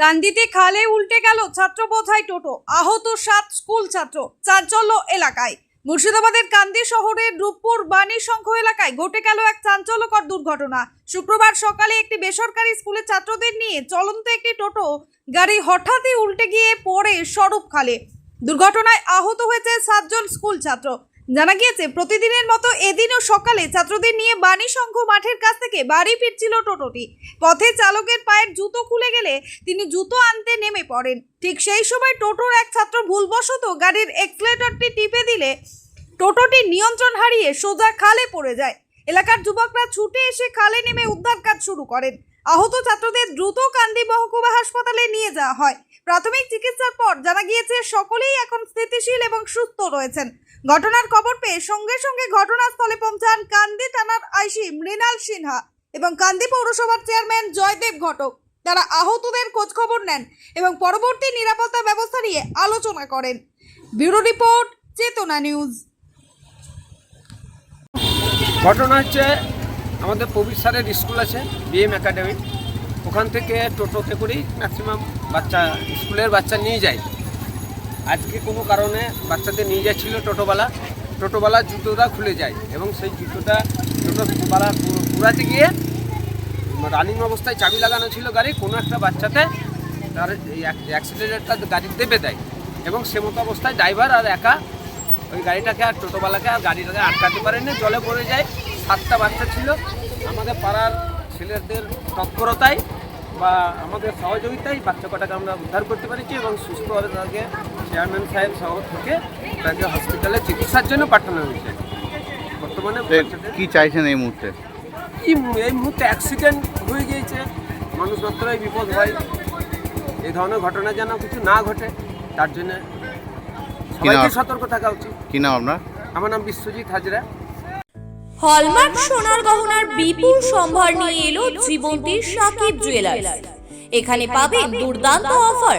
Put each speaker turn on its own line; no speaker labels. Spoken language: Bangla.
কান্দিতে খালে উল্টে গেল ছাত্র বোঝাই টোটো। আহত সাত স্কুল ছাত্র, চাঞ্চল্য এলাকায়। মুর্শিদাবাদের কান্দি শহরের রূপপুর বাণী সংঘ এলাকায় ঘটে গেল এক চাঞ্চল্যকর দুর্ঘটনা। শুক্রবার সকালে একটি বেসরকারি স্কুলের ছাত্রদের নিয়ে চলন্ত একটি টোটো গাড়ি হঠাৎই উল্টে গিয়ে পড়ে স্বরূপ খালে। দুর্ঘটনায় আহত হয়েছে সাতজন স্কুল ছাত্র। জানা গিয়েছে, প্রতিদিনের মতো এদিনও সকালে ছাত্রদের নিয়ে বাণী সংঘ মাঠের কাছ থেকে বাড়ি ফিরছিল টোটোটি। পথে চালকের পায়ের জুতো খুলে গেলে তিনি জুতো আনতে নেমে পড়েন। ঠিক সেই সময় টোটোর এক ছাত্র ভুলবশত গাড়ির এক্সলেটরটি টিপে দিলে টোটোটি নিয়ন্ত্রণ হারিয়ে সোজা খালে পড়ে যায়। এলাকার যুবকরা ছুটে এসে খালে নেমে উদ্ধার কাজ শুরু করেন। আহত ছাত্রদের দ্রুত কান্দি মহকুমা হাসপাতালে নিয়ে যাওয়া হয়। প্রাথমিক চিকিৎসার পর জানা গিয়েছে, সকলেই এখন স্থিতিশীল এবং সুস্থ রয়েছেন। ঘটনার খবর পেয়ে সঙ্গে সঙ্গে ঘটনাস্থলে পৌঁছান কান্দি থানার আইসি মৃণাল সিনহা এবং কান্দি পৌরসভার চেয়ারম্যান জয়দেব ঘটক। তারা আহতদের খোঁজখবর নেন এবং পরবর্তী নিরাপত্তা ব্যবস্থা নিয়ে আলোচনা করেন। Bureau report, Chetana news.
ঘটনা হচ্ছে, আমাদের প্রবীর স্যারের স্কুল আছে বিএম একাডেমি ওখান থেকে টোটোতে করেই ম্যাক্সিমাম বাচ্চা, স্কুলের বাচ্চা নিয়ে যায়। আজকে কোনো কারণে বাচ্চাদের নিয়ে যাচ্ছিল টোটোওয়ালা টোটোওয়ালা জুতোটা খুলে যায় এবং সেই জুতোটা টোটোওয়ালা পুরাতে গিয়ে রানিং অবস্থায় চাবি লাগানো ছিল গাড়ি, কোনো একটা বাচ্চাতে তার অ্যাক্সিডেন্টটা গাড়ির দেবে দেয় এবং সে মতো অবস্থায় ড্রাইভার আর একা ওই গাড়িটাকে আর টোটোওয়ালাকে আর গাড়িটাকে আটকাতে পারেনি, জলে পড়ে যায়। সাতটা বাচ্চা ছিল। আমাদের পাড়ার ছেলেদের তৎপরতায় বা আমাদের সহযোগিতায় বাচ্চা কটাকে আমরা উদ্ধার করতে পেরেছি এবং সুস্থভাবে তাকে চেয়ারম্যান সাহেব সহ থেকে তাকে হসপিটালে চিকিৎসার জন্য পাঠানো হয়েছে। বর্তমানে
কি চাইছেন এই মুহূর্তে?
কি এই মুহূর্তে অ্যাক্সিডেন্ট হয়ে গিয়েছে। মানুষ মাত্রই বিপদ হয় এই ধরনের ঘটনা যেন কিছু না ঘটে তার জন্য সবাইকে সতর্ক থাকা উচিত।
কি নাম আপনার?
আমার নাম বিশ্বজিৎ হাজরা।
হলমার্ক সোনার গহনার বিপুল সম্ভার নিয়ে এলো জীবন্তীর সাকিব জুয়েলার্স এখানে পাবেন দুর্দান্ত অফার